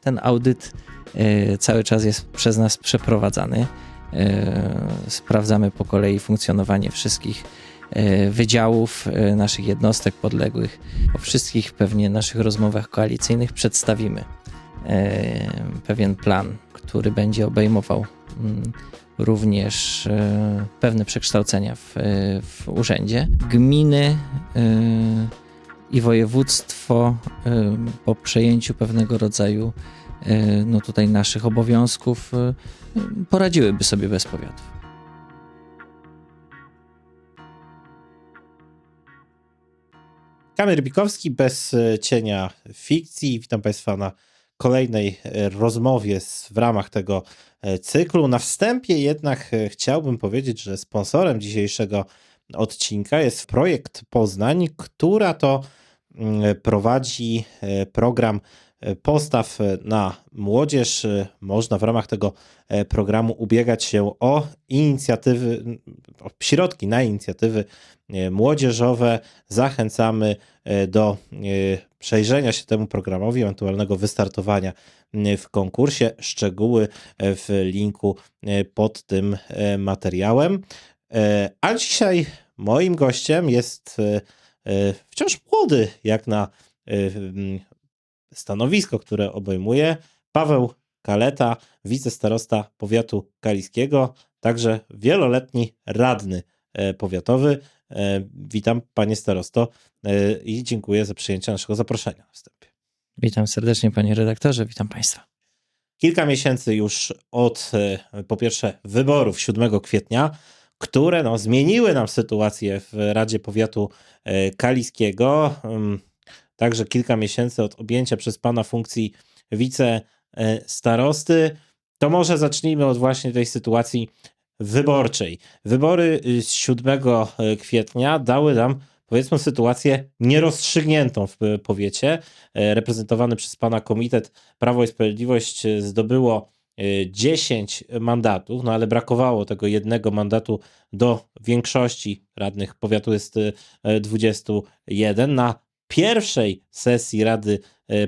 ten audyt e, cały czas jest przez nas przeprowadzany. E, Sprawdzamy po kolei funkcjonowanie wszystkich e, wydziałów naszych jednostek podległych. Po wszystkich pewnie naszych rozmowach koalicyjnych przedstawimy pewien plan, który będzie obejmował mm, również pewne przekształcenia w, w urzędzie. Gminy i województwo po przejęciu pewnego rodzaju e, no tutaj naszych obowiązków e, poradziłyby sobie bez powiatów. Kamil Bikowski bez e, cienia fikcji. Witam Państwa na kolejnej rozmowie z, w ramach tego cyklu. Na wstępie jednak chciałbym powiedzieć, że sponsorem dzisiejszego odcinka jest projekt Poznań, która to prowadzi e, program e, postaw e, na młodzież. E, Można w ramach tego e, programu ubiegać się o inicjatywy, o środki na inicjatywy e, młodzieżowe. Zachęcamy e, do e, przejrzenia się temu programowi, ewentualnego wystartowania e, w konkursie. Szczegóły e, w linku e, pod tym e, materiałem. E, A dzisiaj moim gościem jest e, e, wciąż młody, jak na e, stanowisko, które obejmuje Paweł Kaleta, wicestarosta powiatu kaliskiego, także wieloletni radny e, powiatowy. E, Witam panie starosto e, i dziękuję za przyjęcie naszego zaproszenia na wstępie. Witam serdecznie panie redaktorze, witam państwa. Kilka miesięcy już od e, po pierwsze wyborów 7 kwietnia, które no, zmieniły nam sytuację w Radzie Powiatu e, Kaliskiego. Także kilka miesięcy od objęcia przez pana funkcji wicestarosty. To może zacznijmy od właśnie tej sytuacji wyborczej. Wybory y, z 7 kwietnia dały nam powiedzmy sytuację nierozstrzygniętą w powiecie. E, Reprezentowany przez pana komitet Prawo i Sprawiedliwość zdobyło 10 mandatów, no ale brakowało tego jednego mandatu do większości radnych powiatu jest y, e, 21. Na pierwszej sesji Rady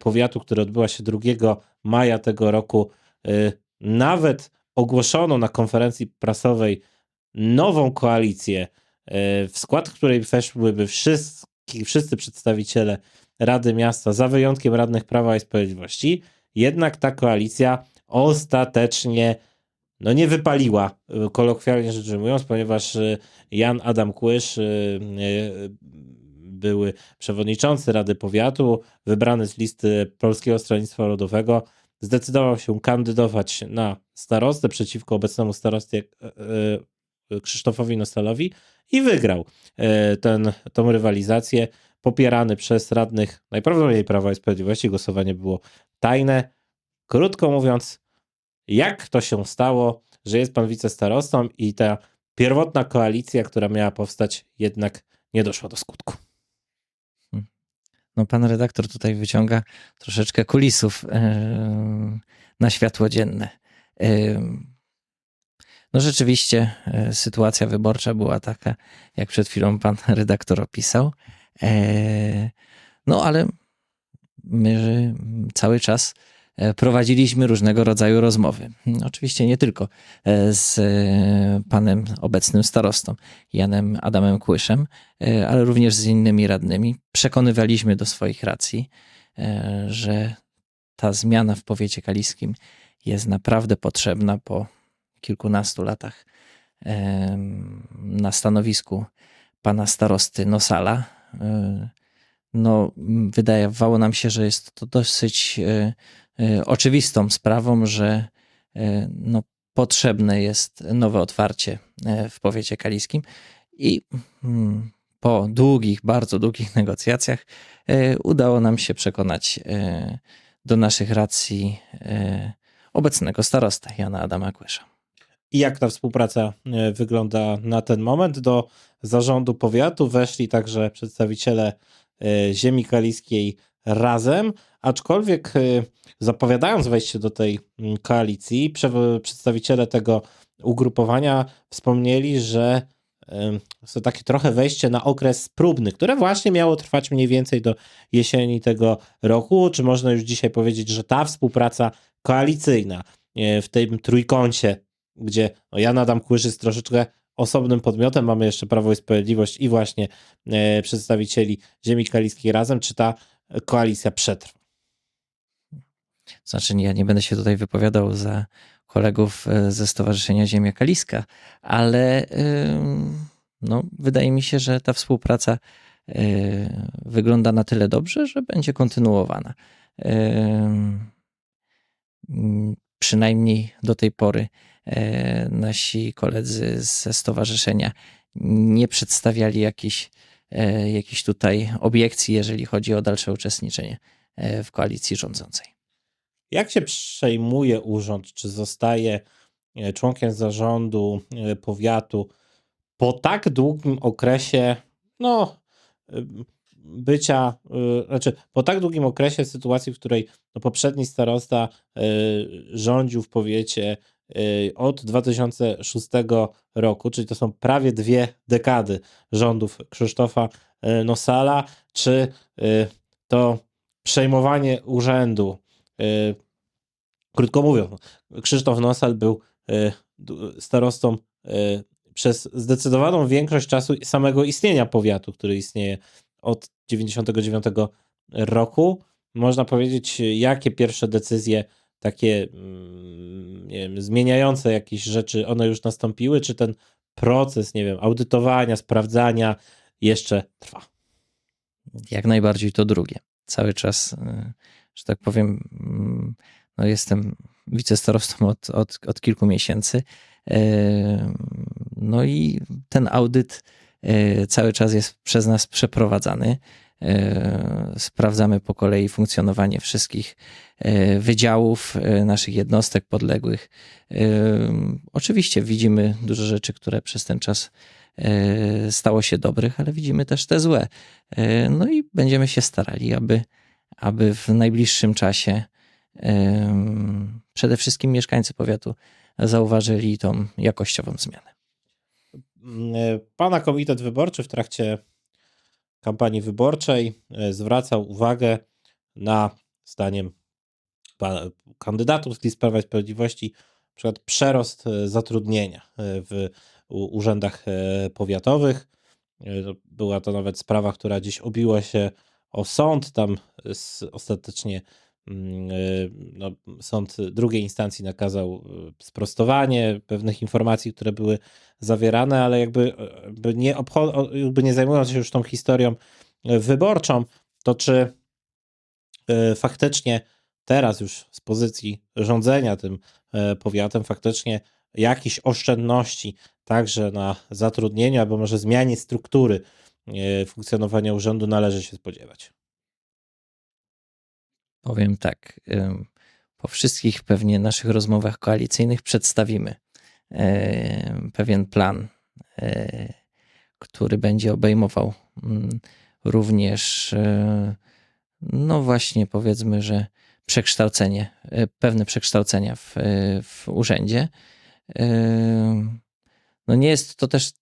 Powiatu, która odbyła się 2 maja tego roku, y, nawet ogłoszono na konferencji prasowej nową koalicję, w skład której weszłyby wszyscy, wszyscy przedstawiciele Rady Miasta, za wyjątkiem radnych Prawa i Sprawiedliwości. Jednak ta koalicja ostatecznie no nie wypaliła, y, kolokwialnie rzecz ujmując, ponieważ y, Jan Adam Kłysz, y, były przewodniczący Rady Powiatu, wybrany z listy Polskiego Stronnictwa Ludowego, zdecydował się kandydować na starostę przeciwko obecnemu starostie e, e, Krzysztofowi Nostalowi i wygrał e, ten, tą rywalizację, popierany przez radnych najprawdopodobniej Prawa i Sprawiedliwości. Głosowanie było tajne. Krótko mówiąc, jak to się stało, że jest pan wicestarostą i ta pierwotna koalicja, która miała powstać, jednak nie doszła do skutku. No, pan redaktor tutaj wyciąga troszeczkę kulisów e, na światło dzienne. E, no rzeczywiście e, sytuacja wyborcza była taka, jak przed chwilą pan redaktor opisał. No ale my cały czas prowadziliśmy różnego rodzaju rozmowy. Oczywiście nie tylko e, z e, panem obecnym starostą, Janem Adamem Kłyszem, e, ale również z innymi radnymi. Przekonywaliśmy do swoich racji, e, że ta zmiana w powiecie kaliskim jest naprawdę potrzebna po kilkunastu latach na stanowisku pana starosty Nosala. No, wydawało nam się, że jest to dosyć e, e, oczywistą sprawą, że e, no, potrzebne jest nowe otwarcie w powiecie kaliskim i mm, po długich, bardzo długich negocjacjach udało nam się przekonać do naszych racji obecnego starosta Jana Adama Kłysza. I jak ta współpraca wygląda na ten moment? Do zarządu powiatu weszli także przedstawiciele ziemi kaliskiej razem, aczkolwiek e, zapowiadając wejście do tej mm, koalicji, prze- przedstawiciele tego ugrupowania wspomnieli, że to takie trochę wejście na okres próbny, które właśnie miało trwać mniej więcej do jesieni tego roku. Czy można już dzisiaj powiedzieć, że ta współpraca koalicyjna e, w tym trójkącie, gdzie no, Jan Adam Kłysz troszeczkę osobnym podmiotem, mamy jeszcze Prawo i Sprawiedliwość i właśnie e, przedstawicieli ziemi kaliskiej razem, czy ta koalicja przetrwa? Znaczy, ja nie będę się tutaj wypowiadał za kolegów e, ze Stowarzyszenia Ziemia Kaliska, ale no, wydaje mi się, że ta współpraca y, wygląda na tyle dobrze, że będzie kontynuowana. Przynajmniej do tej pory e, nasi koledzy ze stowarzyszenia nie przedstawiali jakichś e, jakichś tutaj obiekcji, jeżeli chodzi o dalsze uczestniczenie e, w koalicji rządzącej. Jak się przejmuje urząd? Czy zostaje e, członkiem zarządu e, powiatu po tak długim okresie, no, e, bycia, e, znaczy po tak długim okresie sytuacji, w której no, poprzedni starosta e, rządził w powiecie e, od 2006 roku, czyli to są prawie dwie dekady rządów Krzysztofa e, Nosala, czy e, to przejmowanie urzędu Krótko mówiąc, Krzysztof Nosal był starostą przez zdecydowaną większość czasu samego istnienia powiatu, który istnieje od 99 roku. Można powiedzieć, jakie pierwsze decyzje takie mm, nie wiem, zmieniające jakieś rzeczy, one już nastąpiły, czy ten proces, nie wiem, audytowania, sprawdzania jeszcze trwa. Jak najbardziej to drugie. Cały czas, y, że tak powiem, mm, no jestem wicestarostą od, od, od kilku miesięcy. Y, No i ten audyt y, cały czas jest przez nas przeprowadzany. Y, Sprawdzamy po kolei funkcjonowanie wszystkich y, wydziałów, y, naszych jednostek podległych. Oczywiście widzimy dużo rzeczy, które przez ten czas stało się dobrych, ale widzimy też te złe. E, No i będziemy się starali, aby, aby w najbliższym czasie przede wszystkim mieszkańcy powiatu zauważyli tą jakościową zmianę. E, Pana komitet wyborczy w trakcie kampanii wyborczej e, zwracał uwagę na, zdaniem kandydatów z list Prawa i Sprawiedliwości, przykład przerost e, zatrudnienia e, w urzędach powiatowych. To Była to nawet sprawa, która dziś obiła się o sąd. Tam ostatecznie no, sąd drugiej instancji nakazał e, sprostowanie pewnych informacji, które były zawierane, ale jakby, e, jakby, nie, jakby nie zajmując się już tą historią e, wyborczą, to czy e, faktycznie teraz już z pozycji rządzenia tym powiatem faktycznie jakieś oszczędności także na zatrudnieniu albo może zmianie struktury funkcjonowania urzędu należy się spodziewać. Powiem tak, po wszystkich pewnie naszych rozmowach koalicyjnych przedstawimy pewien plan, e, który będzie obejmował mm, również, e, no właśnie powiedzmy, że przekształcenie, e, pewne przekształcenia w, w urzędzie. No nie jest to też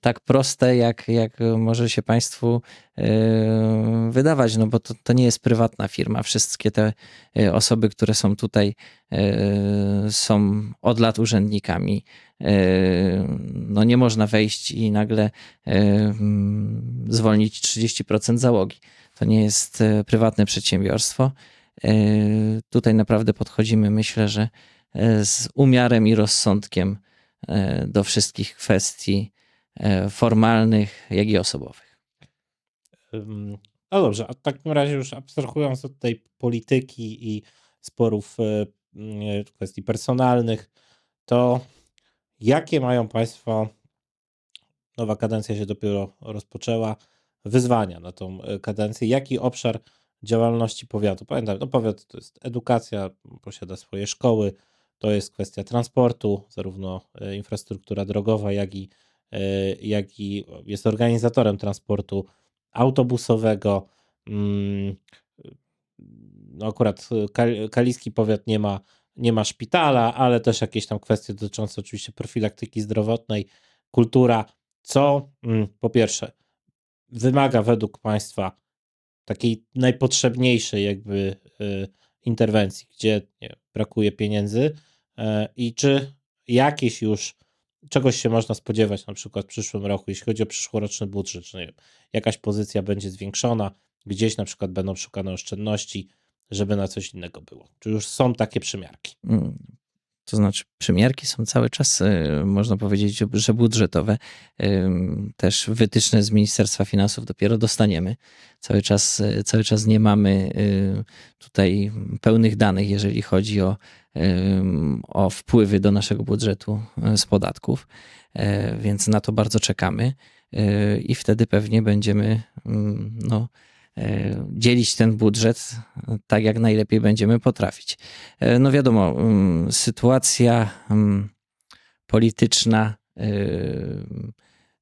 tak proste, jak, jak może się Państwu e, wydawać, no bo to, to nie jest prywatna firma. Wszystkie te e, osoby, które są tutaj, e, są od lat urzędnikami. No nie można wejść i nagle mm, zwolnić 30% załogi. To nie jest prywatne przedsiębiorstwo. Tutaj naprawdę podchodzimy, myślę, że z umiarem i rozsądkiem do wszystkich kwestii formalnych, jak i osobowych. No dobrze, a w takim razie już abstrahując od tej polityki i sporów e, mm, kwestii personalnych, to jakie mają Państwo, nowa kadencja się dopiero rozpoczęła, wyzwania na tą e, kadencję? Jaki obszar działalności powiatu? Pamiętam, no powiat to jest edukacja, posiada swoje szkoły, to jest kwestia transportu, zarówno e, infrastruktura drogowa, jak i, e, jak i jest organizatorem transportu autobusowego. Mm, No akurat Kal- kaliski powiat nie ma, nie ma szpitala, ale też jakieś tam kwestie dotyczące oczywiście profilaktyki zdrowotnej, kultura. co mm, po pierwsze wymaga według Państwa takiej najpotrzebniejszej jakby y, interwencji, gdzie brakuje pieniędzy e, i czy jakieś już czegoś się można spodziewać na przykład w przyszłym roku, jeśli chodzi o przyszłoroczny budżet, czy nie wiem, jakaś pozycja będzie zwiększona, gdzieś na przykład będą szukane oszczędności, żeby na coś innego było. Czy już są takie przymiarki? To znaczy, przymiarki są cały czas, y, można powiedzieć, że budżetowe. Też wytyczne z Ministerstwa Finansów dopiero dostaniemy. Cały czas, y, cały czas nie mamy y, tutaj pełnych danych, jeżeli chodzi o, o wpływy do naszego budżetu z podatków, E, więc na to bardzo czekamy i wtedy pewnie będziemy no, dzielić ten budżet tak, jak najlepiej będziemy potrafić. E, No wiadomo, mm, sytuacja mm, polityczna y,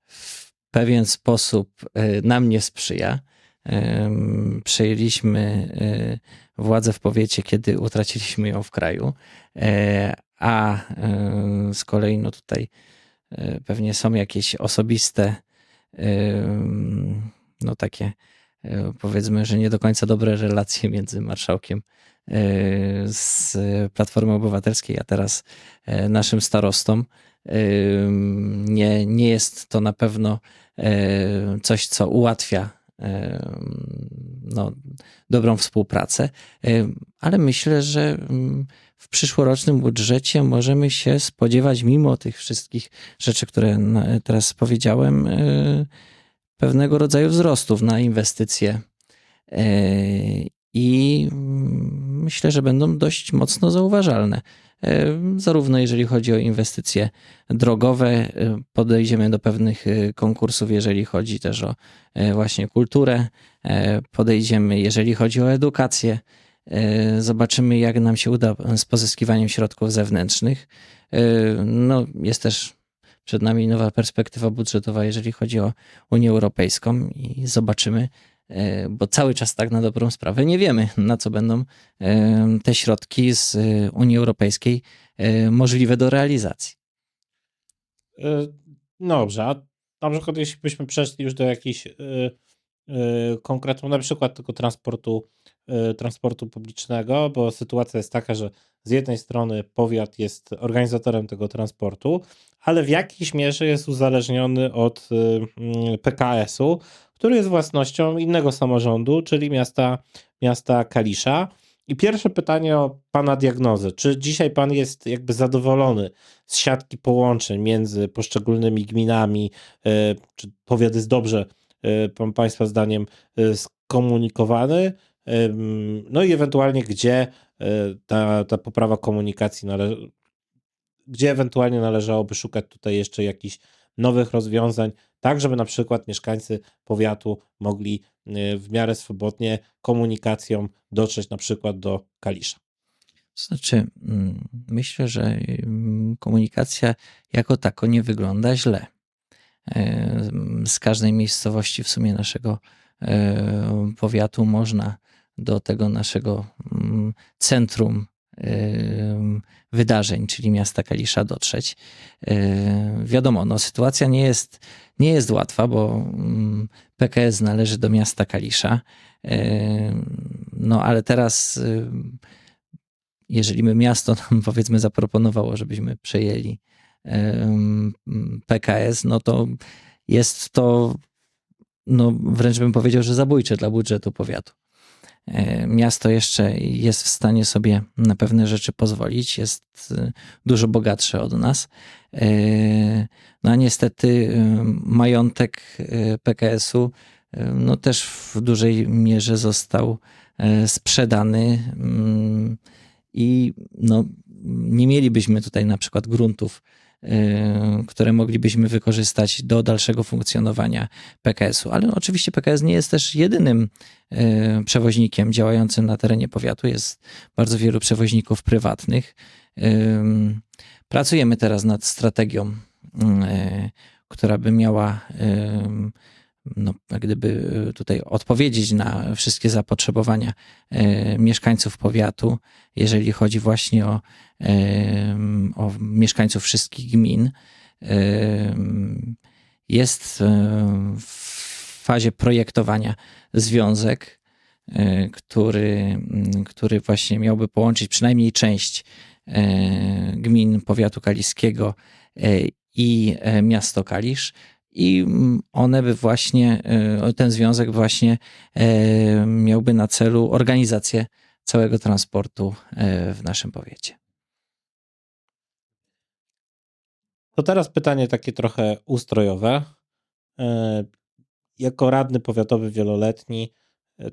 w pewien sposób nam nie sprzyja. Przejęliśmy władzę w powiecie, kiedy utraciliśmy ją w kraju, E, a z kolei no tutaj pewnie są jakieś osobiste, no takie powiedzmy, że nie do końca dobre relacje między marszałkiem y, z Platformy Obywatelskiej, a teraz y, naszym starostą. Ym, Nie, nie jest to na pewno coś, co ułatwia no, dobrą współpracę, ale myślę, że ym, w przyszłorocznym budżecie możemy się spodziewać, mimo tych wszystkich rzeczy, które teraz powiedziałem, pewnego rodzaju wzrostów na inwestycje. Y, I myślę, że będą dość mocno zauważalne. Y, Zarówno jeżeli chodzi o inwestycje drogowe, y, podejdziemy do pewnych konkursów, jeżeli chodzi też o właśnie kulturę, podejdziemy, jeżeli chodzi o edukację. Zobaczymy, jak nam się uda z pozyskiwaniem środków zewnętrznych. No, jest też przed nami nowa perspektywa budżetowa, jeżeli chodzi o Unię Europejską i zobaczymy, y, bo cały czas tak na dobrą sprawę nie wiemy, na co będą y, te środki z y, Unii Europejskiej możliwe do realizacji. Dobrze, a na przykład jeśli byśmy przeszli już do jakichś konkretów, na przykład tylko transportu, transportu publicznego, bo sytuacja jest taka, że z jednej strony powiat jest organizatorem tego transportu, ale w jakiejś mierze jest uzależniony od y, mm, PKS-u, który jest własnością innego samorządu, czyli miasta, miasta Kalisza. I pierwsze pytanie o Pana diagnozę. Czy dzisiaj Pan jest jakby zadowolony z siatki połączeń między poszczególnymi gminami? e, Czy powiat jest dobrze, Państwa zdaniem, skomunikowany? No i ewentualnie gdzie e, ta, ta poprawa komunikacji należy, gdzie ewentualnie należałoby szukać tutaj jeszcze jakichś nowych rozwiązań, tak żeby na przykład mieszkańcy powiatu mogli e, w miarę swobodnie komunikacją dotrzeć na przykład do Kalisza. Znaczy, mm, myślę, że mm, komunikacja jako tako nie wygląda źle. E, Z każdej miejscowości w sumie naszego powiatu można do tego naszego mm, centrum wydarzeń, czyli miasta Kalisza dotrzeć. E, Wiadomo, no, sytuacja nie jest, nie jest łatwa, bo mm, PKS należy do miasta Kalisza. E, No ale teraz y, jeżeli by miasto nam powiedzmy zaproponowało, żebyśmy przejęli PKS, no to jest to no wręcz bym powiedział, że zabójcze dla budżetu powiatu. E, Miasto jeszcze jest w stanie sobie na pewne rzeczy pozwolić, jest y, dużo bogatsze od nas. E, No a niestety y, majątek y, PKS-u no też w dużej mierze został e, sprzedany mm, i no, nie mielibyśmy tutaj na przykład gruntów, które moglibyśmy wykorzystać do dalszego funkcjonowania PKS-u. Ale oczywiście PKS nie jest też jedynym y, przewoźnikiem działającym na terenie powiatu. Jest bardzo wielu przewoźników prywatnych. Ym, Pracujemy teraz nad strategią, y, która by miała no, gdyby y, tutaj odpowiedzieć na wszystkie zapotrzebowania y, mieszkańców powiatu, jeżeli chodzi właśnie o, o mieszkańców wszystkich gmin. Jest e, w fazie projektowania związek, e, który, który właśnie miałby połączyć przynajmniej część e, gmin powiatu kaliskiego e, i e, miasto Kalisz. I mm, one by właśnie, e, ten związek właśnie e, miałby na celu organizację całego transportu e, w naszym powiecie. To teraz pytanie takie trochę ustrojowe. Jako radny powiatowy wieloletni,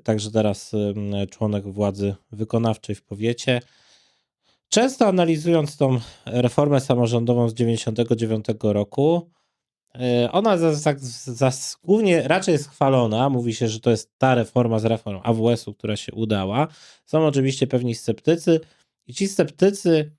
także teraz członek władzy wykonawczej w powiecie, często analizując tą reformę samorządową z 99 roku, ona za, za, za, głównie raczej jest chwalona. Mówi się, że to jest ta reforma z reform AWS-u, która się udała. Są oczywiście pewni sceptycy i ci sceptycy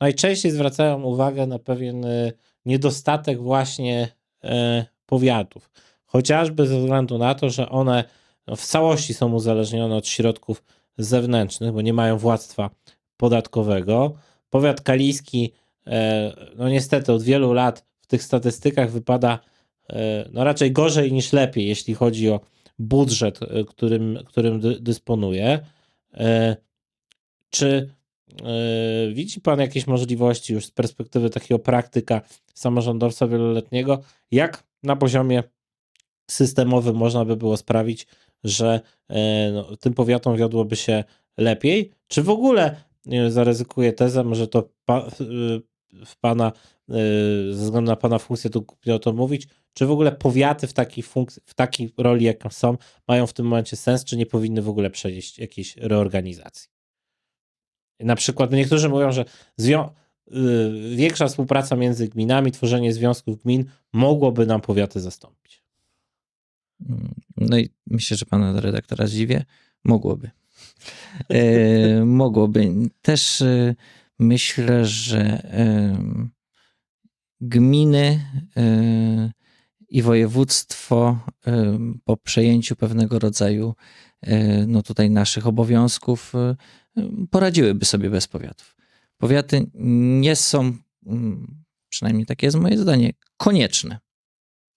najczęściej zwracają uwagę na pewien e, niedostatek właśnie e, powiatów. Chociażby ze względu na to, że one no, w całości są uzależnione od środków zewnętrznych, bo nie mają władztwa podatkowego. Powiat kaliski, e, no niestety od wielu lat tych statystykach wypada e, no raczej gorzej niż lepiej, jeśli chodzi o budżet, e, którym, którym dy- dysponuje. E, Czy widzi Pan jakieś możliwości już z perspektywy takiego praktyka samorządowca wieloletniego, jak na poziomie systemowym można by było sprawić, że no, tym powiatom wiodłoby się lepiej? Czy w ogóle zaryzykuję tezę, może to w Pana, e, ze względu na Pana funkcję, tu głupio o to mówić, czy w ogóle powiaty w takiej, funkcji, w takiej roli, jaką są, mają w tym momencie sens, czy nie powinny w ogóle przejść jakiejś reorganizacji? Na przykład niektórzy mówią, że zwią- y, większa współpraca między gminami, tworzenie związków gmin mogłoby nam powiaty zastąpić. Mm, No i myślę, że pana redaktora zdziwię. Mogłoby. E, mogłoby. Też e, myślę, że gminy e, i województwo po przejęciu pewnego rodzaju e, no tutaj naszych obowiązków e, poradziłyby sobie bez powiatów. Powiaty nie są, przynajmniej takie jest moje zdanie, konieczne.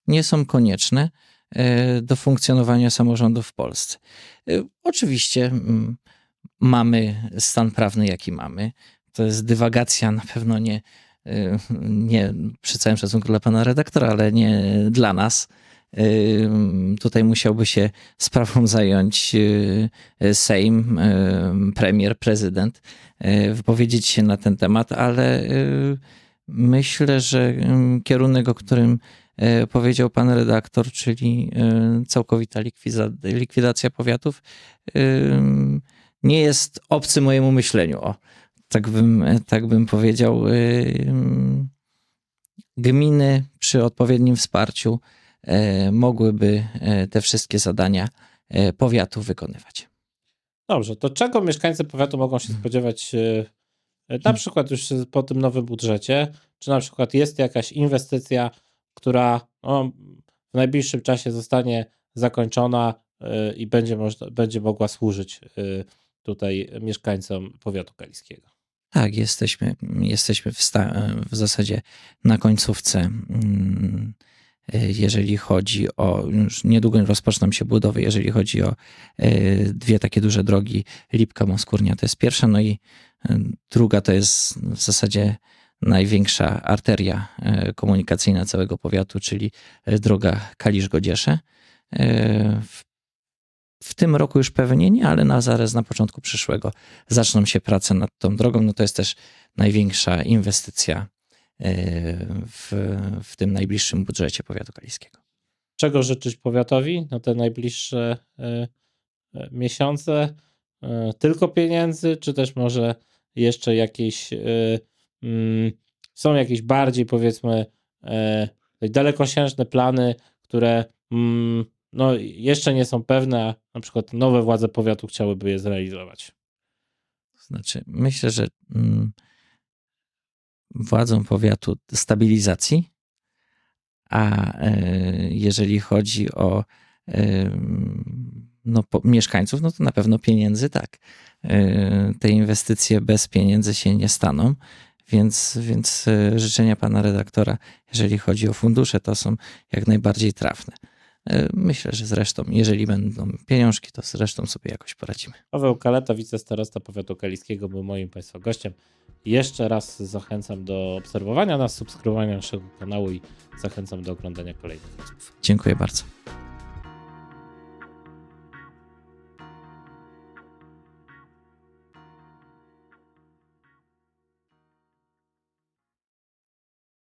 Nie są konieczne do funkcjonowania samorządów w Polsce. Oczywiście mamy stan prawny, jaki mamy. To jest dywagacja na pewno nie, e, nie przy całym szacunku dla pana redaktora, ale nie dla nas. E, Tutaj musiałby się sprawą zająć e, Sejm, premier, prezydent, wypowiedzieć się na ten temat, ale myślę, że mm, kierunek, o którym powiedział pan redaktor, czyli całkowita likwidacja powiatów, nie jest obcy mojemu myśleniu. O, tak bym, tak bym powiedział. Ym, Gminy przy odpowiednim wsparciu e, mogłyby te wszystkie zadania powiatu wykonywać. Dobrze, to czego mieszkańcy powiatu mogą się spodziewać e, e, na przykład już po tym nowym budżecie? Czy na przykład jest jakaś inwestycja, która no, w najbliższym czasie zostanie zakończona i będzie, można, będzie mogła służyć tutaj mieszkańcom powiatu kaliskiego? Tak, jesteśmy, jesteśmy w, w zasadzie na końcówce, jeżeli chodzi o, już niedługo rozpoczną się budowy, jeżeli chodzi o e, dwie takie duże drogi, Lipka, Moskórnia to jest pierwsza, no i e, druga to jest w zasadzie największa arteria e, komunikacyjna całego powiatu, czyli droga Kalisz-Godziesze. W, w tym roku już pewnie nie, ale na zaraz na początku przyszłego zaczną się prace nad tą drogą. No to jest też największa inwestycja e, w, w tym najbliższym budżecie powiatu kaliskiego. Czego życzyć powiatowi na te najbliższe e, e, miesiące? Tylko pieniędzy, czy też może jeszcze jakieś mm, są jakieś bardziej powiedzmy dalekosiężne plany, które mm, no, jeszcze nie są pewne, na przykład nowe władze powiatu chciałyby je zrealizować. Znaczy, myślę, że mm, władzą powiatu stabilizacji, a e, jeżeli chodzi o e, no, po, mieszkańców, no to na pewno pieniędzy tak. E, Te inwestycje bez pieniędzy się nie staną, Więc, więc życzenia pana redaktora, jeżeli chodzi o fundusze, to są jak najbardziej trafne. E, Myślę, że zresztą, jeżeli będą pieniążki, to zresztą sobie jakoś poradzimy. Paweł Kaleta, wicestarosta powiatu kaliskiego, był moim Państwa gościem. Jeszcze raz zachęcam do obserwowania nas, subskrybowania naszego kanału i zachęcam do oglądania kolejnych rozmów. Dziękuję bardzo.